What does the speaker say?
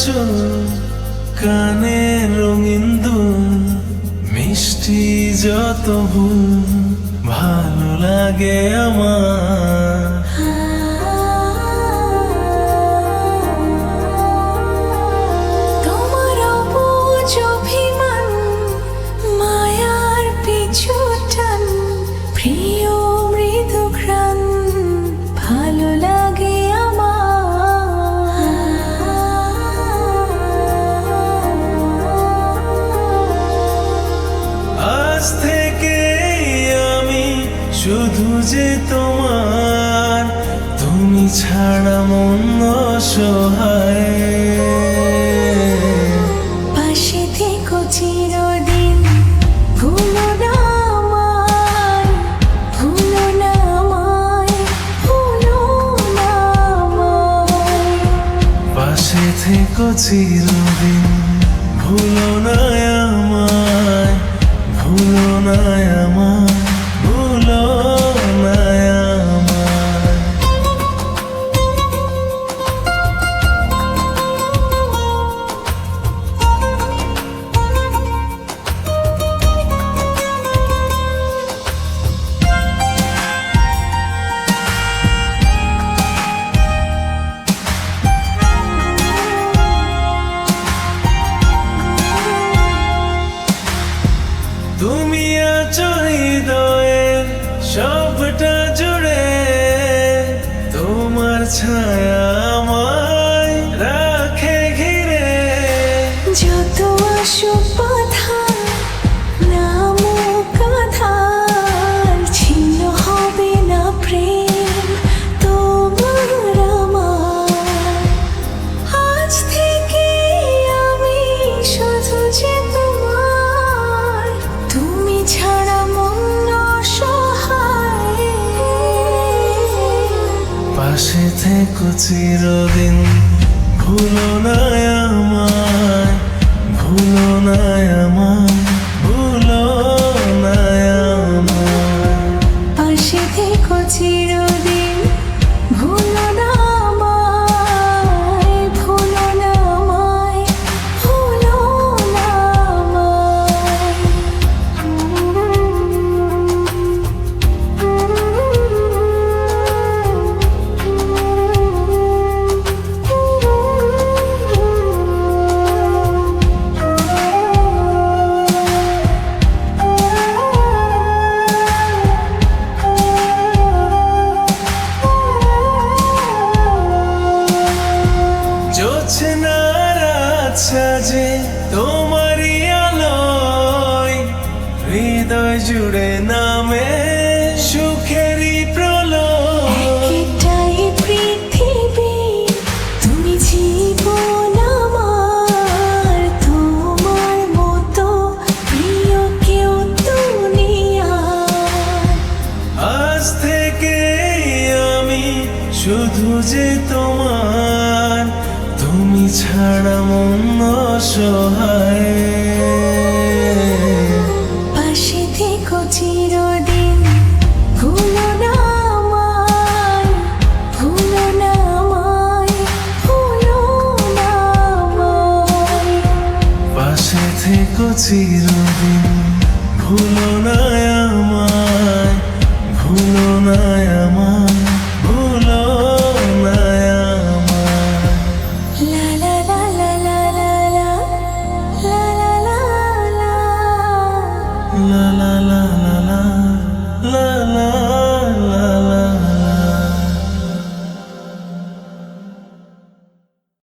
চুল কানে রঙিন দুল মিষ্টি যত ভালো লাগে আমার। আজ থেকে আমি শুধু যে তোমার তুমি ছাড়া মন সহায় পাশে থেকো চিরদিন ভুলো না আমায় ভুলো না আমায় ভুলো না আমায়। পাশে থেকো চিরদিন ভুলো না ভুলো তোমার থেকো চিরদিন ভুলো না আমায়। যে তোমারই আলোয় হৃদয় জুড়ে নামে সুখেরই প্রলয়। এটাই মন সহায় পাশে থেকো চিরদিন ভুলো না আমায় ভুলো না আমায় ভুলো না আমায়। পাশে থেকো চিরদিন ভুলো না la la la la.